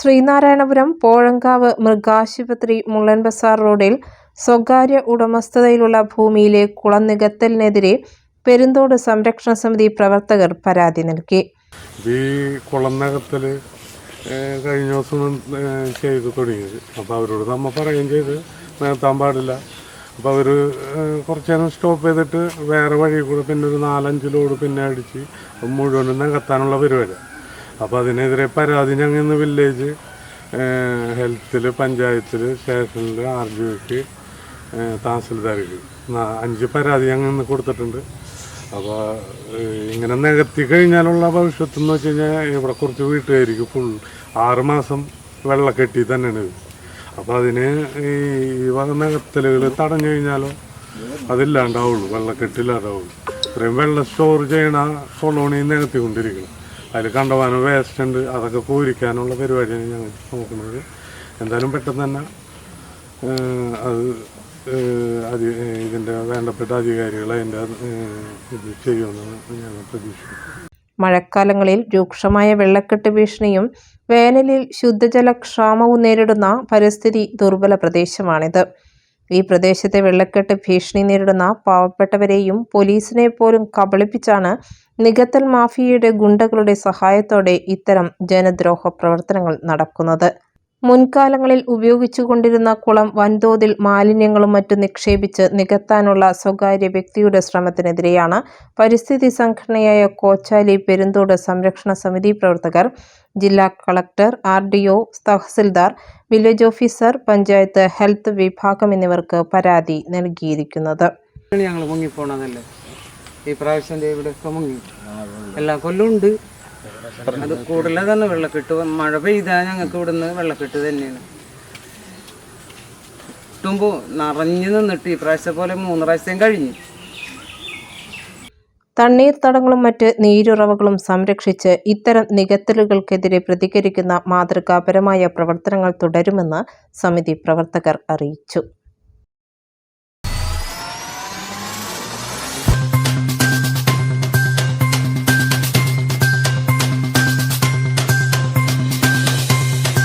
ശ്രീനാരായണപുരം പോഴങ്കാവ് മൃഗാശുപത്രി മുള്ളൻ ബസാർ റോഡിൽ സ്വകാര്യ ഉടമസ്ഥതയിലുള്ള ഭൂമിയിലെ കുളം നികത്തലിനെതിരെ പെരുന്തോട് സംരക്ഷണ സമിതി പ്രവർത്തകർ പരാതി നൽകി. ഈ കുളനകത്തിൽ കഴിഞ്ഞ ദിവസം ചെയ്ത് തുടങ്ങിയത്. അപ്പോൾ അവരോട് നമ്മൾ പറയുകയും ചെയ്ത്. നികത്താൻ പാടില്ല. അപ്പോൾ അവർ കുറച്ച് നേരം സ്റ്റോപ്പ് ചെയ്തിട്ട് വേറെ വഴി കൂടെ പിന്നെ ഒരു നാലഞ്ച് ലോഡ് പിന്നെ അടിച്ച് മുഴുവനും നികത്താനുള്ള പരിപാടി. അപ്പോൾ അതിനെതിരെ പരാതി ഞങ്ങൾ ഇന്ന് വില്ലേജ് ഹെൽത്തിൽ പഞ്ചായത്തിൽ സ്റ്റേഷനിൽ ആർ ജി ഒക്ക് തഹസിൽദാർക്ക് അഞ്ച് പരാതി ഞങ്ങൾ ഇന്ന് കൊടുത്തിട്ടുണ്ട് അപ്പോൾ ഇങ്ങനെ നികത്തി കഴിഞ്ഞാലുള്ള ഭവിഷ്യത്ത് എന്ന് വെച്ച് കഴിഞ്ഞാൽ ഇവിടെ കുറച്ച് വീട്ടുകാർക്ക് ഫുൾ ആറ് മാസം വെള്ളക്കെട്ടി തന്നെയാണ് അപ്പോൾ അതിന് ഈ വക നികത്തലുകൾ തടഞ്ഞു കഴിഞ്ഞാലോ അതില്ലാണ്ടാവുള്ളൂ വെള്ളക്കെട്ടില്ലാണ്ടാവുള്ളൂ ഇത്രയും വെള്ളം സ്റ്റോർ ചെയ്യണ കൊളോണി നികത്തിക്കൊണ്ടിരിക്കണം. അതിൽ കണ്ടമാനം വേസ്റ്റ് ഉണ്ട് അതൊക്കെ പൂരിക്കാനുള്ള പരിപാടിയാണ് ഞങ്ങൾ നോക്കുന്നത്. എന്തായാലും പെട്ടെന്ന് തന്നെ അത് അതി ഇതിന്റെ വേണ്ടപ്പെട്ട അധികാരികൾ അതിന്റെ ഇത് ചെയ്യുമെന്ന് ഞങ്ങൾ പ്രതീക്ഷിക്കുന്നു മഴക്കാലങ്ങളിൽ രൂക്ഷമായ വെള്ളക്കെട്ട് ഭീഷണിയും വേനലിൽ ശുദ്ധജലക്ഷാമവും നേരിടുന്ന പരിസ്ഥിതി ദുർബല പ്രദേശമാണിത്. ഈ പ്രദേശത്തെ വെള്ളക്കെട്ട് ഭീഷണി നേരിടുന്ന പാവപ്പെട്ടവരെയും പോലീസിനെ പോലും കബളിപ്പിച്ചാണ് നികത്തൽ മാഫിയയുടെ ഗുണ്ടകളുടെ സഹായത്തോടെ ഇത്തരം ജനദ്രോഹ പ്രവർത്തനങ്ങൾ നടക്കുന്നത്. മുൻകാലങ്ങളിൽ ഉപയോഗിച്ചുകൊണ്ടിരുന്ന കുളം വൻതോതിൽ മാലിന്യങ്ങളും മറ്റും നിക്ഷേപിച്ച് നികത്താനുള്ള സ്വകാര്യ വ്യക്തിയുടെ ശ്രമത്തിനെതിരെയാണ് പരിസ്ഥിതി സംഘടനയായ കോച്ചാലി പെരുന്തോട് സംരക്ഷണ സമിതി പ്രവർത്തകർ ജില്ലാ collector R D O tahsildar village officer panchayat health വിഭാഗം എന്നിവർക്ക് പരാതി നൽകിയിരിക്കുന്നത്. ഞങ്ങൾ മുങ്ങിപ്പോണതല്ലേ? ഈ പ്രാവശ്യം മുങ്ങി. എല്ലാ കൊല്ലം ഉണ്ട്. അത് കൂടുതൽ തന്നെ വെള്ളക്കെട്ട്. മഴ പെയ്താൽ ഞങ്ങൾക്ക് ഇവിടുന്ന് വെള്ളക്കെട്ട് തന്നെയാണ്. കിട്ടുമ്പോൾ നിറഞ്ഞു നിന്നിട്ട് ഈ പ്രാവശ്യത്തെ പോലെ മൂന്ന് പ്രാവശ്യം കഴിഞ്ഞു. തണ്ണീർത്തടങ്ങളും മറ്റ് നീരുറവകളും സംരക്ഷിച്ച് ഇത്തരം നികത്തലുകൾക്കെതിരെ പ്രതികരിക്കുന്ന മാതൃകാപരമായ പ്രവർത്തനങ്ങൾ തുടരുമെന്ന് സമിതി പ്രവർത്തകർ അറിയിച്ചു.